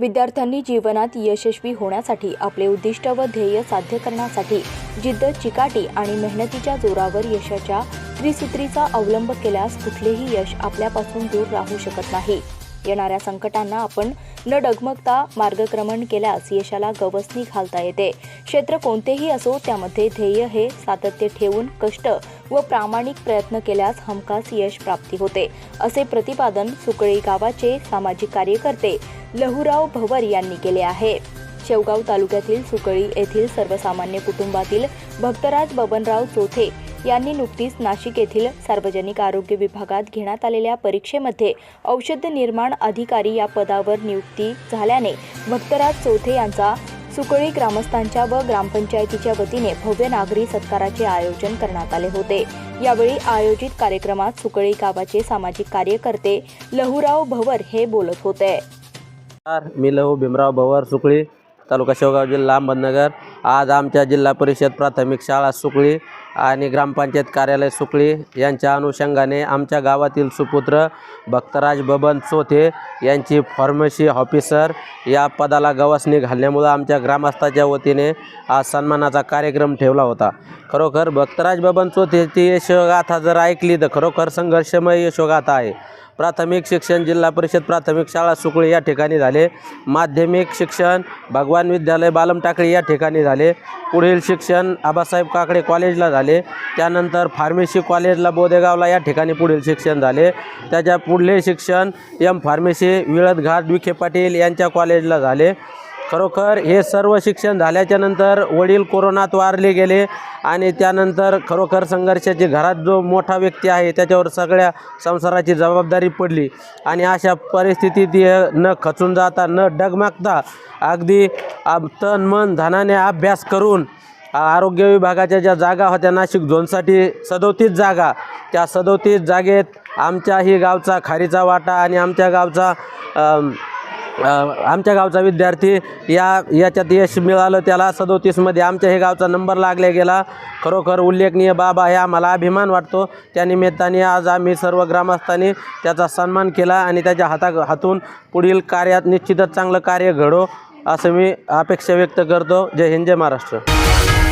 विद्यार्थ्यांनी जीवनात यशस्वी होण्यासाठी आपले उद्दिष्ट व ध्येय साध्य करण्यासाठी जिद्द चिकाटी आणि मेहनतीच्या जोरावर यशाच्या त्रिसूत्रीचा अवलंब केल्यास कुठलेही यश आपल्यापासून दूर राहू शकत नाही. येणाऱ्या संकटांना आपण न डगमगता मार्गक्रमण केल्यास यशाला गवसणी घालता येते. क्षेत्र कोणतेही असो त्यामध्ये ध्येय हे सातत्य ठेवून कष्ट व प्रामाणिक प्रयत्न केल्यास हमखास यश प्राप्ती होते असे प्रतिपादन सुकळी गावाचे सामाजिक कार्यकर्ते लहुराव भवर यांनी केले आहे. शेवगाव तालुक्यातील सुकळी येथील सर्वसामान्य कुटुंबातील भक्तराज बबनराव चोथे यांनी नुकतीच नाशिक येथील सार्वजनिक आरोग्य विभागात घेण्यात आलेल्या परीक्षेमध्ये औषध निर्माण अधिकारी या पदावर नियुक्ती झाल्याने भक्तराज चौथे यांचा सुकळी ग्रामस्थांच्या व ग्रामपंचायतीच्या वतीने भव्य नागरी सत्काराचे आयोजन करण्यात आले होते. यावेळी आयोजित कार्यक्रमात सुकळी गावाचे सामाजिक कार्यकर्ते लहुराव भवर हे बोलत होते. मी लहू भीमराव भवर सुकळी तालुका शेवगाव जिल्हा अहमदनगर. आज आमच्या जिल्हा परिषद प्राथमिक शाळा सुकळी. आणि ग्रामपंचायत कार्यालय सुकळी यांच्या अनुषंगाने आमच्या गावातील सुपुत्र भक्तराज बबन चोथे यांची फार्मसी ऑफिसर या पदाला गवासणी घालण्यामुळं आमच्या ग्रामस्थाच्या वतीने आज सन्मानाचा कार्यक्रम ठेवला होता. खरोखर भक्तराज बबन चोथेची यशोगाथा जर ऐकली तर खरोखर संघर्षमय यशोगाथा आहे. प्राथमिक शिक्षण जिल्हा परिषद प्राथमिक शाळा सुकळी या ठिकाणी झाले. माध्यमिक शिक्षण भगवान विद्यालय बालम टाकळी या ठिकाणी झाले. पुढील शिक्षण आबासाहेब काकडे कॉलेजला झाले. त्यानंतर फार्मेसी कॉलेजला बोदेगावला या ठिकाणी पुढील शिक्षण झाले. त्याच्या पुढले शिक्षण एम फार्मेसी विळद घाट विखे पाटील यांच्या कॉलेजला झाले. खरोखर हे सर्व शिक्षण झाल्याच्यानंतर वडील कोरोनात वारले गेले आणि त्यानंतर खरोखर संघर्षाची घरात जो मोठा व्यक्ती आहे त्याच्यावर सगळ्या संसाराची जबाबदारी पडली आणि अशा परिस्थितीत न खचून जाता न डगमागता अगदी तन मन धनाने अभ्यास करून आरोग्य विभागाच्या ज्या जागा होत्या नाशिक झोनसाठी सदोतीस जागा. त्या सदोतीस जागेत आमच्याही गावचा खारीचा वाटा आणि आमच्या गावचा आमच्या गावचा विद्यार्थी या याच्यात यश मिळालं त्याला सदोतीसमध्ये आमच्या हे गावचा नंबर लागला गेला. खरोखर उल्लेखनीय बाब आहे आम्हाला अभिमान वाटतो. त्या निमित्ताने आज आम्ही सर्व ग्रामस्थांनी त्याचा सन्मान केला आणि त्याच्या हाता हातून पुढील कार्यात निश्चितच चांगलं कार्य घडो असं मी अपेक्षा व्यक्त करतो. जय हिंद जय महाराष्ट्र. Bye.